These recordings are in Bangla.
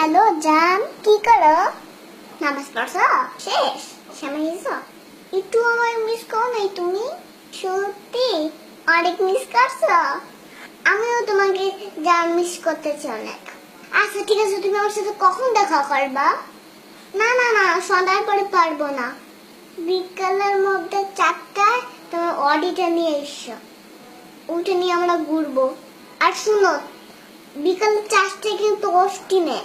হ্যালো, জান, কি করো? নামাজ পড়ছো? শেষ, সময় এসো একটু আমার মিস করো নাই তুমি? সত্যি? অনেক মিস করছ? আমিও তোমাকে জান মিস করতেছি অনেক। আচ্ছা ঠিক আছে, তুমি আমার সাথে কখন দেখা করবা? না না না, সন্ধ্যার পরে পারব না। বিকালের মধ্যে চারটায় তোমার অডিটা নিয়ে এসো। ওইটা নিয়ে আমরা ঘুরবো। আর শুনো, বিকাল চারটে কিন্তু অষ্টি নেই।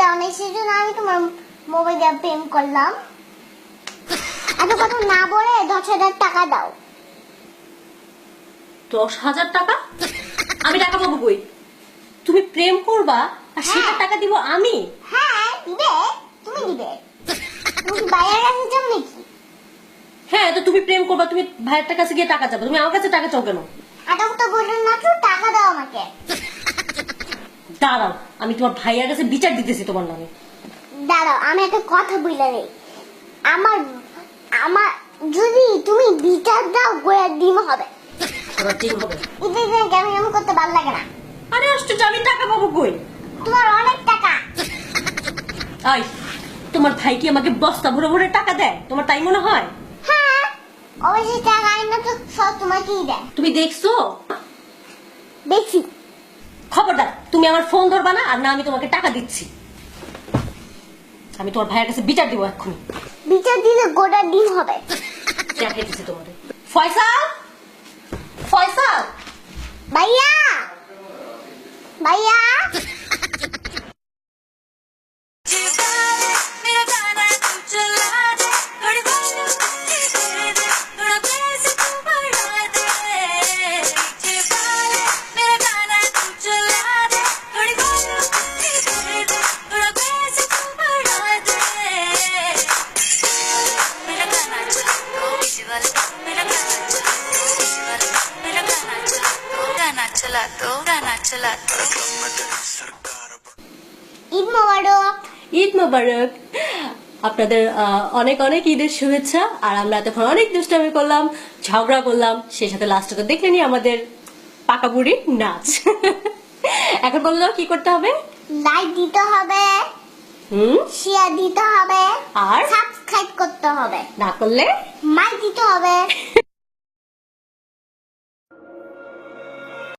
দাও না সেই জন্য আমি তোমার মোবাইল দিয়ে প্রেম করলাম। এত কথা না বলে দশ হাজার টাকা দাও। দশ হাজার টাকা? আমি টাকা পাবো কই? তুমি প্রেম করবা আর সেটা টাকা দিব আমি? হ্যাঁ দিবে। তুমি দিবে। তুমি কি বাইরের কাছে যাও নাকি? হ্যাঁ তো তুমি প্রেম করবা তুমি ভাইয়ের কাছে গিয়ে টাকা চাবো তুমি আমার কাছে টাকা চাও কেন? আটক তো বললেন না তো টাকা দাও আমাকে। দাঁড়াও আমি তোমার ভাইয়ের কাছে বিচার দিতেছি তোমার নামে। দাঁড়াও আমি একটা কথা বলে নেই। আমার আমার যদি তুমি বিচার দাও গোয়া ডিম হবে। কেমন করতে ভালো লাগে না। আরে আশ্চর্য আমি টাকা পাবো কই? তোমার অনেক টাকা। আই তোমার ভাই কি আমাকে বস্তা ভরে ভরে টাকা দেয়? তোমার তাই মনে হয়? হ্যাঁ অবশ্যই টাকা আইন না তো সব তোমাকেই দেয়। তুমি দেখছ? বেশি খবরদার তুমি আমার ফোন ধরবা না আর না আমি তোমাকে টাকা দিচ্ছি। আমি তোমার ভাইয়ের কাছে বিচার দিব এক্ষুনি। বিচার দিলে গোটা দিন হবে। দেখাইতেছি তোমাদের। ফয়সাল? ফয়সাল? ভাইয়া? ভাইয়া? तो गाना चला तो ঈদ মোবারক ঈদ মোবারক আপনাদের আহ, অনেক অনেক ঈদের শুভেচ্ছা আর আমরা এতক্ষণ অনেক দুষ্টামি করলাম ঝগড়া করলাম সেই সাথে লাস্টে তো দেখলেনি আমাদের পাকা বুড়ি নাচ এখন বললো কি করতে হবে লাইক দিতে হবে হুম শেয়ার দিতে হবে আর সাবস্ক্রাইব করতে হবে না করলে মাই দিতে হবে